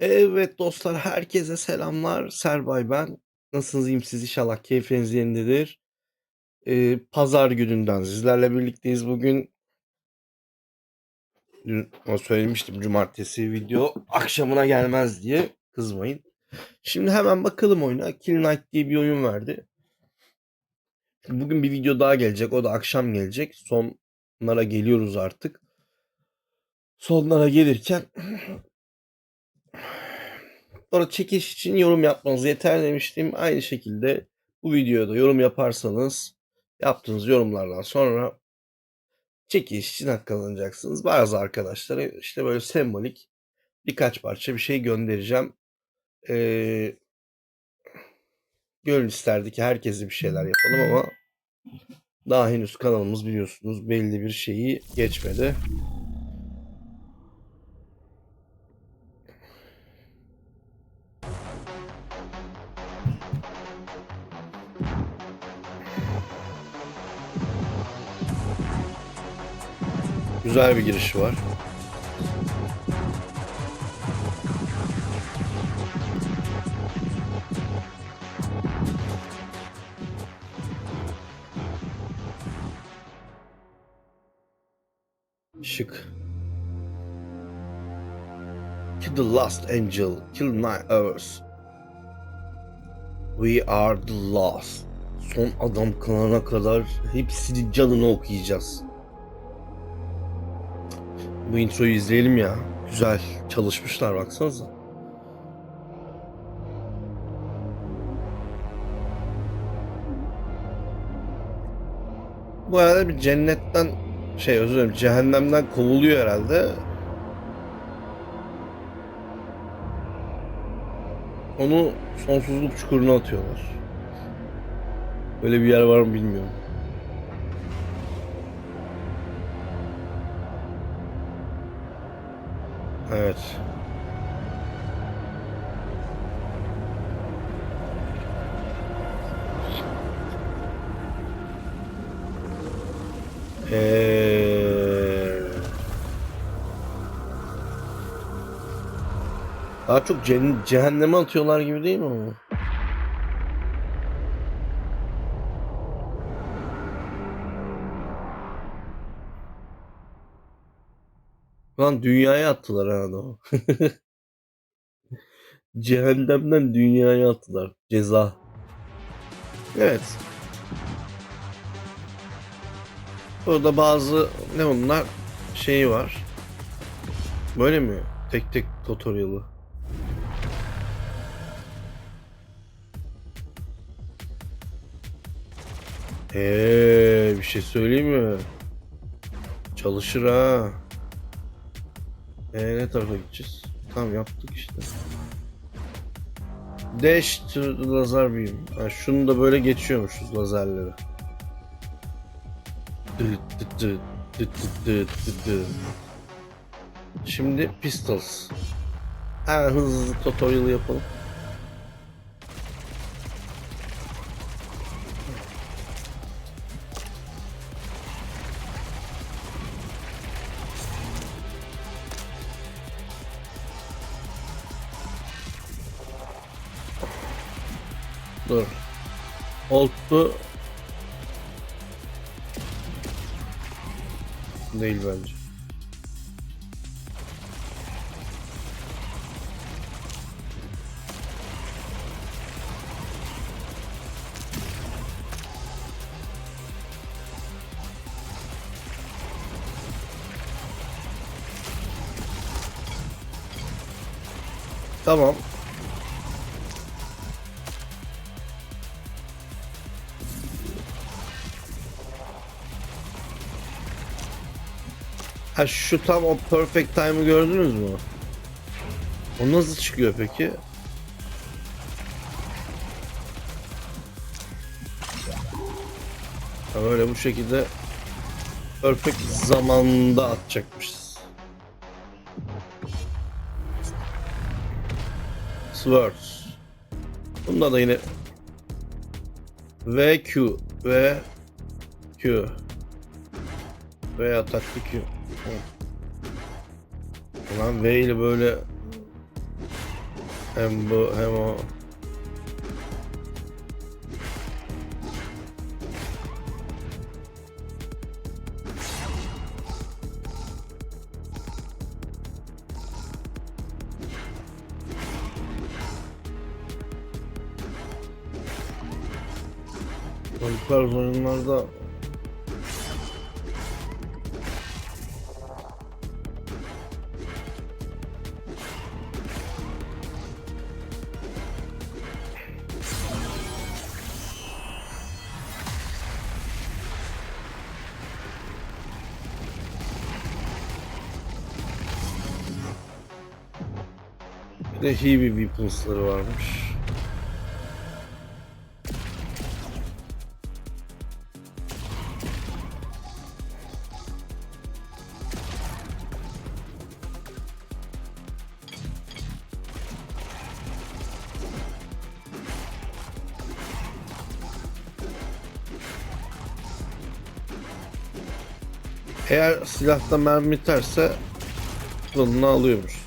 Evet dostlar, herkese selamlar. Serbay ben. Nasılsınız, iyi misiniz? İnşallah keyfiniz yerindedir. Eee, pazar gününden sizlerle birlikteyiz bugün. Dün söylemiştim cumartesi video akşamına gelmez diye kızmayın. Şimdi hemen bakalım oyuna. Kill Knight diye bir oyun verdi. Bugün bir video daha gelecek. O da akşam gelecek. Sonlara geliyoruz artık. Sonlara gelirken Sonra çekiş için yorum yapmanız yeter demiştim. Aynı şekilde bu videoda yorum yaparsanız yaptığınız yorumlardan sonra çekiş için hak kazanacaksınız. Bazı arkadaşlara işte böyle sembolik birkaç parça bir şey göndereceğim. Ee, gönül isterdi ki herkese bir şeyler yapalım ama daha henüz kanalımız biliyorsunuz belli bir şeyi geçmedi. Güzel bir giriş var. Şık. Kill the last angel, kill nine hours. We are the last. Son adam kalana kadar hepsinin canını okuyacağız. Bu introyu izleyelim ya. Güzel çalışmışlar baksanıza. Bu arada bir cennetten şey özür dilerim cehennemden kovuluyor herhalde. Onu sonsuzluk çukuruna atıyorlar. Böyle bir yer var mı bilmiyorum. Evet. Ee, daha çok cehenneme atıyorlar gibi değil mi ama? Lan dünyaya attılar ha adamı. Cehennemden dünyaya attılar. Ceza. Evet. Burada bazı ne onlar şeyi var. Böyle mi? Tek tek tutorial'ı. Eee bir şey söyleyeyim mi? Çalışır ha. Eee ne tarafa gideceğiz? Tamam yaptık işte. Dash to the laser beam. Ha, şunu da böyle geçiyormuşuz lazerleri. Şimdi pistols. Hızlı hızlı tutorial yapalım. Oldu. Değil bence. Tamam. Ha şu tam o perfect time'ı gördünüz mü? O nasıl çıkıyor peki? Böyle bu şekilde perfect zamanda atacakmışız. Swords. Bunda da yine V Q V Q V ataklı Q. Ulan V ile böyle Hem bu hem o. Tarz oyunlarda de Heavy Weapons'ları varmış. Eğer silahta mermi biterse kullanını alıyormuş.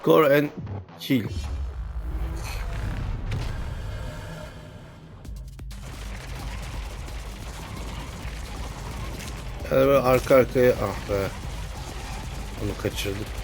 Score and kill. Yani arka arkaya ah be. Onu kaçırdık.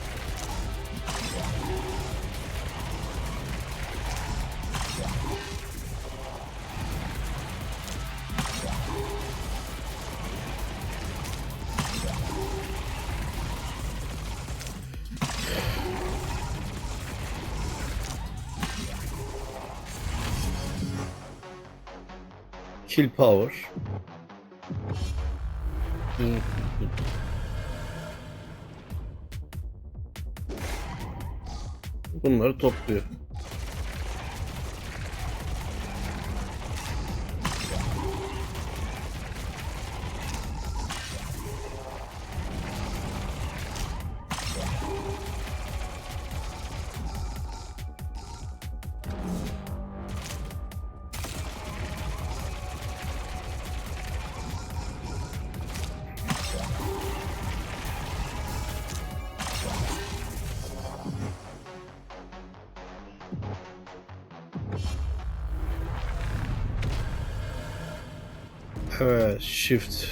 Kill power. Bunları topluyor. Evet, shift.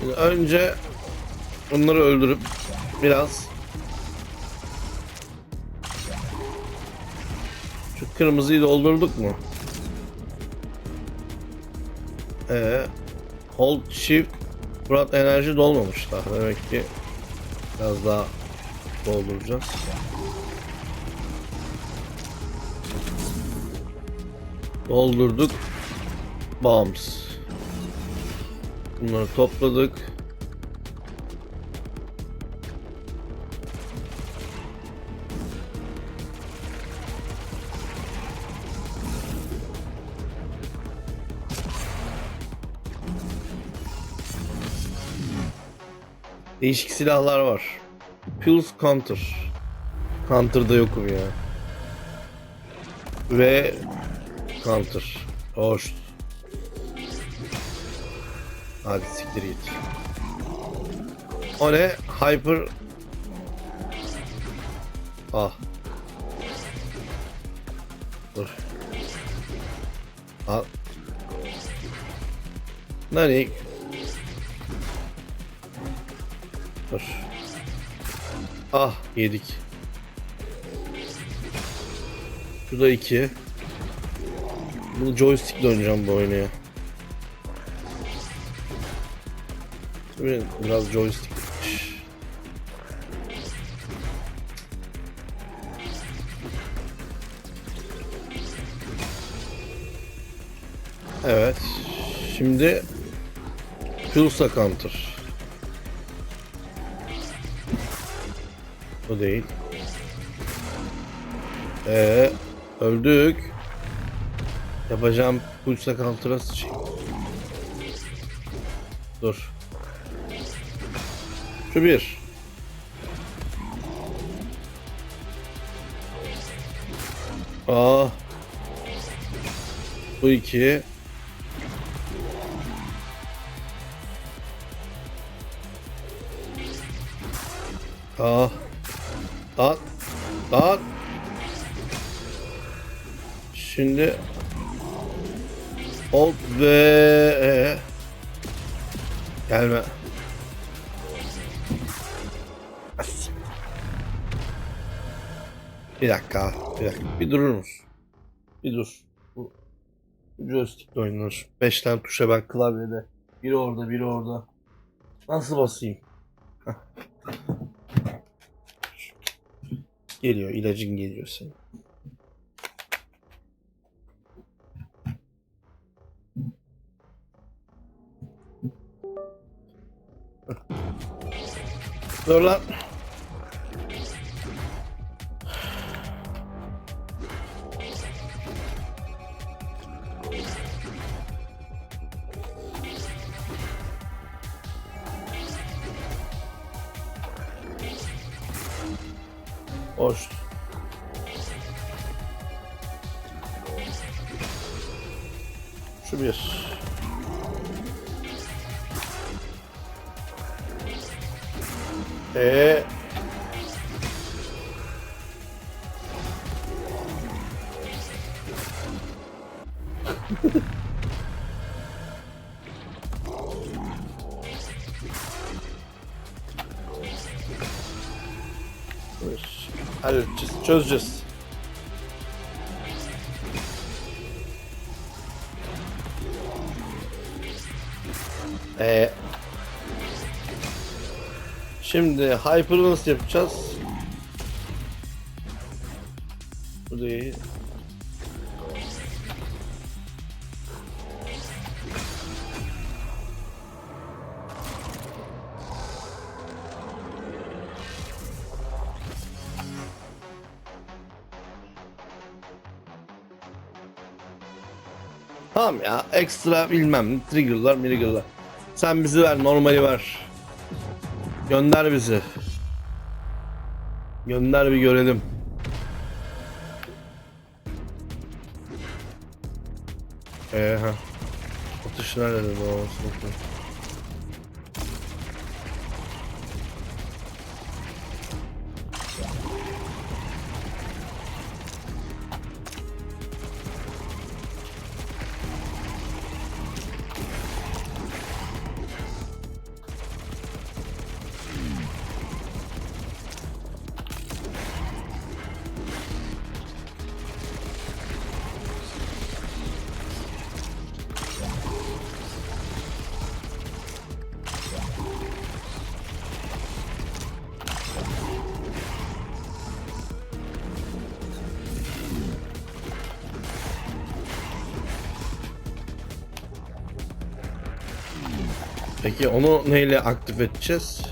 Şimdi önce bunları öldürüp biraz şu kırmızıyı doldurduk mu? Ee, hold shift Murat enerji dolmamış daha demek ki biraz daha dolduracağız. Doldurduk. Bombs. Bunları topladık. Değişik silahlar var. Pulse Counter. Counter'da yokum ya. Ve Counter. Hoş. Hadi siktir git. O ne? Hyper. Ah. Dur. Al. Nani? Dur. Ah yedik. Şurada iki. Bunu joystickle oynayacağım bu oyunu ya. Biraz joystick. Evet. Şimdi Pulsa Counter. O değil. Ee, öldük. Yapacağım pulsa counter'a sıçayım. Dur. Şu bir. Aa. Bu iki. Aa. At. At. Şimdi Ol ve gelme. Bir dakika, bir dakika. Bir durur musun? Bir dur. Bu joystickle oynanır. Beş tane tuşa ben klavyede. Biri orada, biri orada. Nasıl basayım? Geliyor, ilacın geliyor senin. Dur lan. Hoş. Ee. Halledeceğiz, çözeceğiz. Ee, şimdi Hyper'ı nasıl yapacağız? Bu değil. Tamam ya ekstra bilmem triggerlar triggerlar. Sen bizi ver normali ver. Gönder bizi. Gönder bir görelim. Ee ha. Atış nerede bu Peki onu neyle aktif edeceğiz?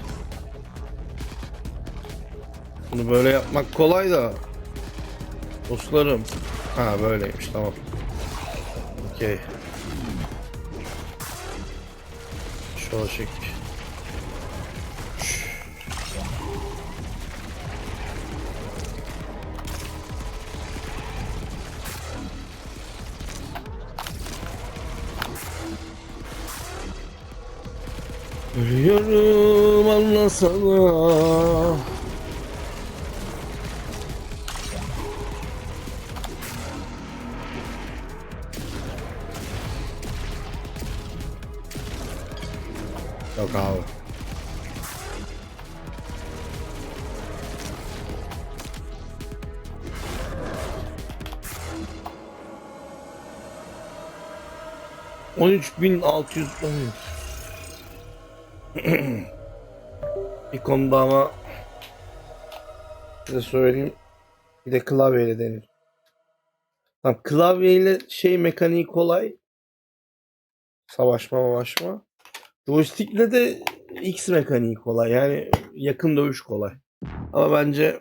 Bunu böyle yapmak kolay da. Dostlarım. Ha böyleymiş tamam. Okey. Şu şek. Ölüyorum anlasana. Yok abi. On üç bin altı yüz on üç. Bir konuda ama size söyleyeyim. Bir de klavyeyle denir. Tamam klavyeyle şey mekaniği kolay. Savaşma savaşma. Joystick'le de X mekaniği kolay. Yani yakın dövüş kolay. Ama bence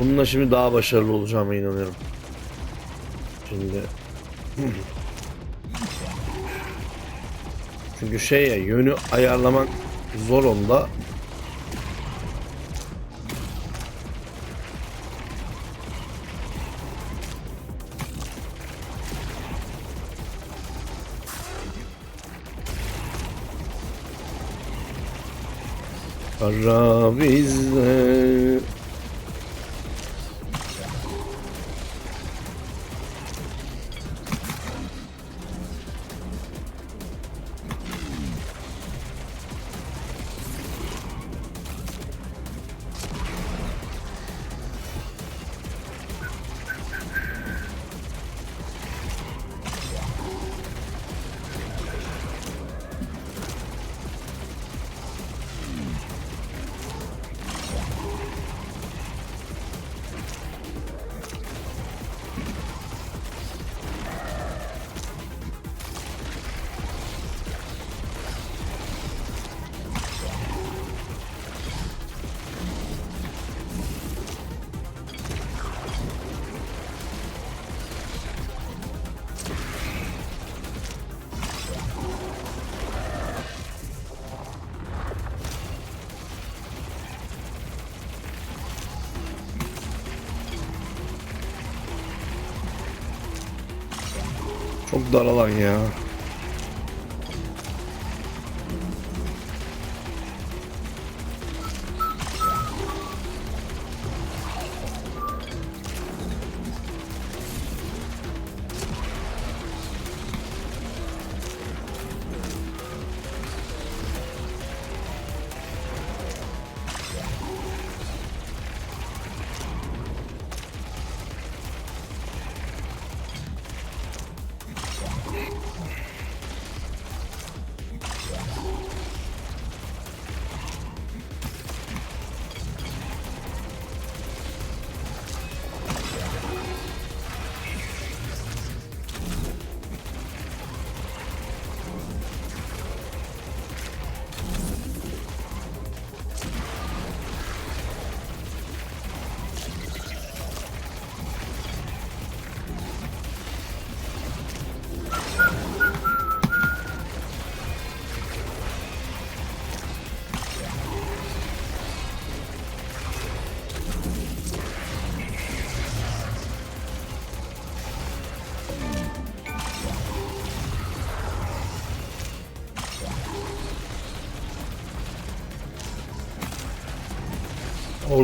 bununla şimdi daha başarılı olacağıma inanıyorum. Şimdi Çünkü şey ya yönü ayarlaman zor onda. Para bizde Çok dar alan ya.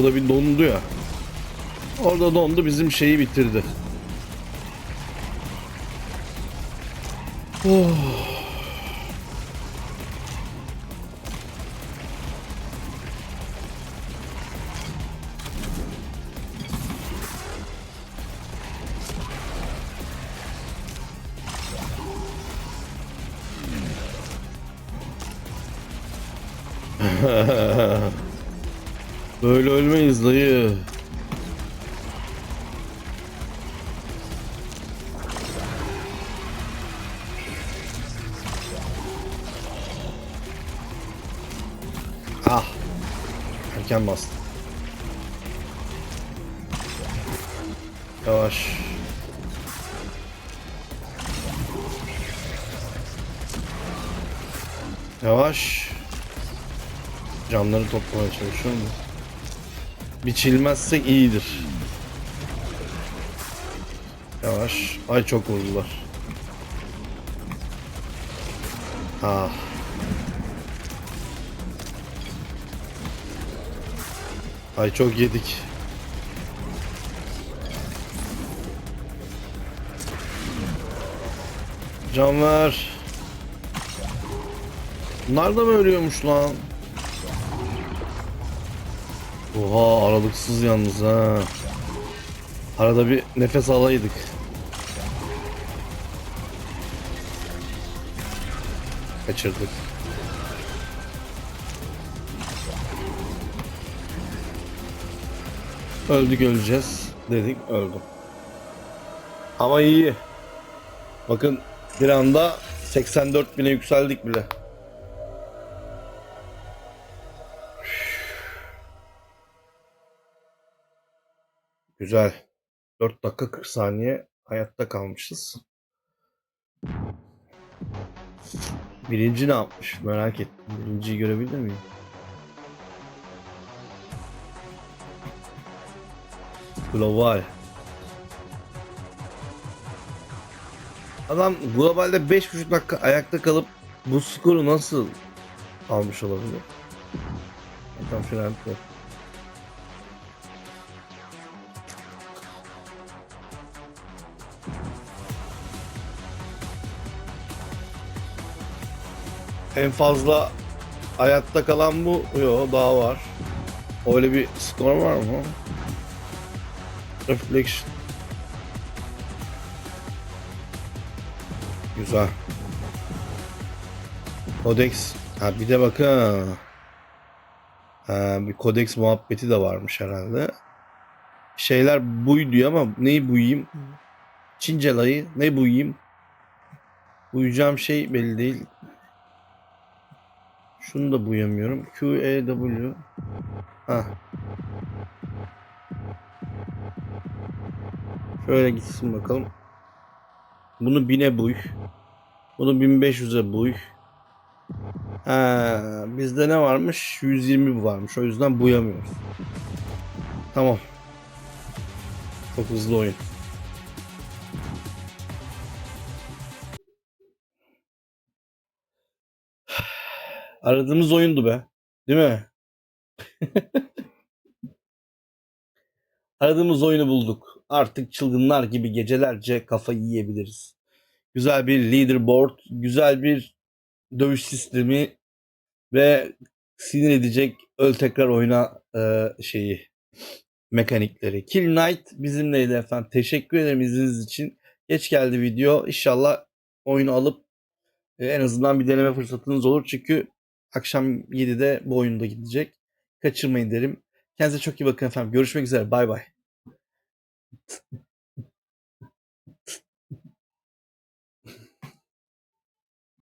Orada bir dondu ya. Orada dondu bizim şeyi bitirdi. Oh. Böyle ölmeyiz dayı. Ah. Erken bastım. Yavaş. Yavaş. Camları toplamaya çalışıyorum da. Biçilmezsek iyidir. Yavaş. Ay çok vurdular. Ah. Ay çok yedik. Can ver. Bunlar da mı ölüyormuş lan? Oha aralıksız yalnız ha. Arada bir nefes alaydık. Kaçırdık. Öldük öleceğiz dedik öldüm. Ama iyi. Bakın bir anda 84 bine yükseldik bile. Güzel. 4 dakika 40 saniye hayatta kalmışız. Birinci ne yapmış merak ettim. Birinciyi görebilir miyim? Global. Adam globalde 5,5 dakika ayakta kalıp bu skoru nasıl almış olabilir? Zaten fren yok. En fazla hayatta kalan bu. Yok daha var. Öyle bir skor var mı? Reflection. Güzel. Codex. Ha bir de bakın. Ha, bir Codex muhabbeti de varmış herhalde. Şeyler buydu ama neyi buyayım? Çincelayı ne buyayım? Buyacağım şey belli değil. Şunu da buyamıyorum. Q, E, W. Ha. Şöyle gitsin bakalım. Bunu 1000'e buy. Bunu 1500'e buy. Ha, bizde ne varmış? 120 varmış. O yüzden buyamıyoruz. Tamam. Çok hızlı oyun. Aradığımız oyundu be. Değil mi? Aradığımız oyunu bulduk. Artık çılgınlar gibi gecelerce kafa yiyebiliriz. Güzel bir leaderboard, güzel bir dövüş sistemi ve sinir edecek öl tekrar oyna e, şeyi mekanikleri. Kill Knight bizimleydi efendim. Teşekkür ederim izlediğiniz için. Geç geldi video. İnşallah oyunu alıp e, en azından bir deneme fırsatınız olur. Çünkü akşam 7'de bu oyunda gidecek. Kaçırmayın derim. Kendinize çok iyi bakın efendim. Görüşmek üzere. Bay bay.